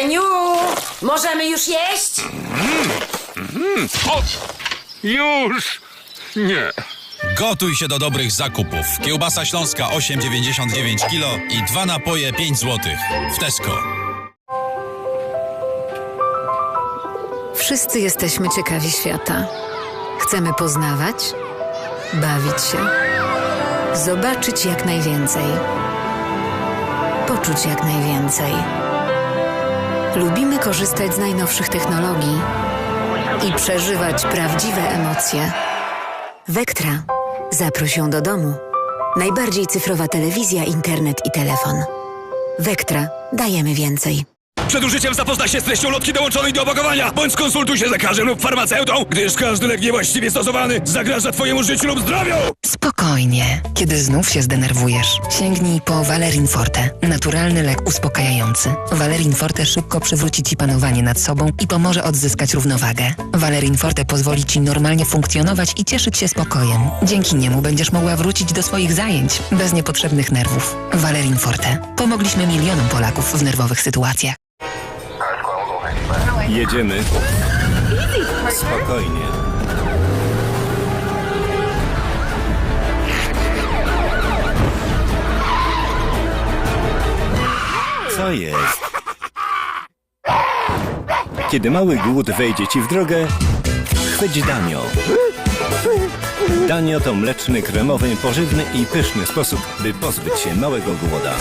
Heniu, możemy już jeść? O! Już! Nie. Gotuj się do dobrych zakupów. Kiełbasa śląska 8,99 kg i dwa napoje 5 zł. W Tesco. Wszyscy jesteśmy ciekawi świata. Chcemy poznawać, bawić się, zobaczyć jak najwięcej, poczuć jak najwięcej. Lubimy korzystać z najnowszych technologii i przeżywać prawdziwe emocje. Vectra. Zaproś ją do domu. Najbardziej cyfrowa telewizja, internet i telefon. Vectra. Dajemy więcej. Przed użyciem zapoznaj się z treścią lotki dołączonej do opakowania, bądź skonsultuj się z lekarzem lub farmaceutą, gdyż każdy lek niewłaściwie stosowany zagraża twojemu życiu lub zdrowiu! Spokojnie. Kiedy znów się zdenerwujesz, sięgnij po Valerin Forte. Naturalny lek uspokajający. Valerin Forte szybko przywróci ci panowanie nad sobą i pomoże odzyskać równowagę. Valerin Forte pozwoli ci normalnie funkcjonować i cieszyć się spokojem. Dzięki niemu będziesz mogła wrócić do swoich zajęć bez niepotrzebnych nerwów. Valerin Forte. Pomogliśmy milionom Polaków w nerwowych sytuacjach. Jedziemy. Spokojnie. Co jest? Kiedy mały głód wejdzie ci w drogę, chwyć danio. Danio to mleczny, kremowy, pożywny i pyszny sposób, by pozbyć się małego głoda.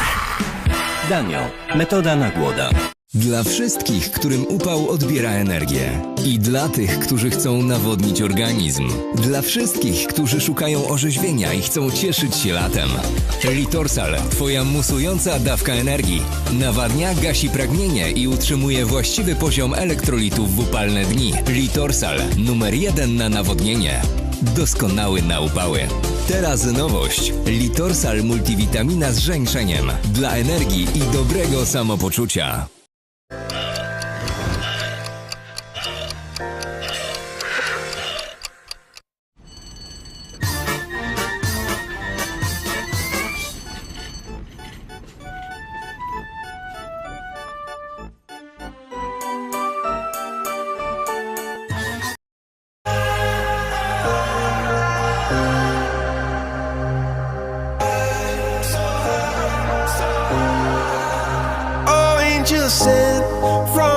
Danio. Metoda na głoda. Dla wszystkich, którym upał odbiera energię. I dla tych, którzy chcą nawodnić organizm. Dla wszystkich, którzy szukają orzeźwienia i chcą cieszyć się latem. Litorsal, twoja musująca dawka energii. Nawadnia, gasi pragnienie i utrzymuje właściwy poziom elektrolitów w upalne dni. Litorsal, numer jeden na nawodnienie. Doskonały na upały. Teraz nowość. Litorsal multivitamina z żeńszeniem. Dla energii i dobrego samopoczucia. Sent from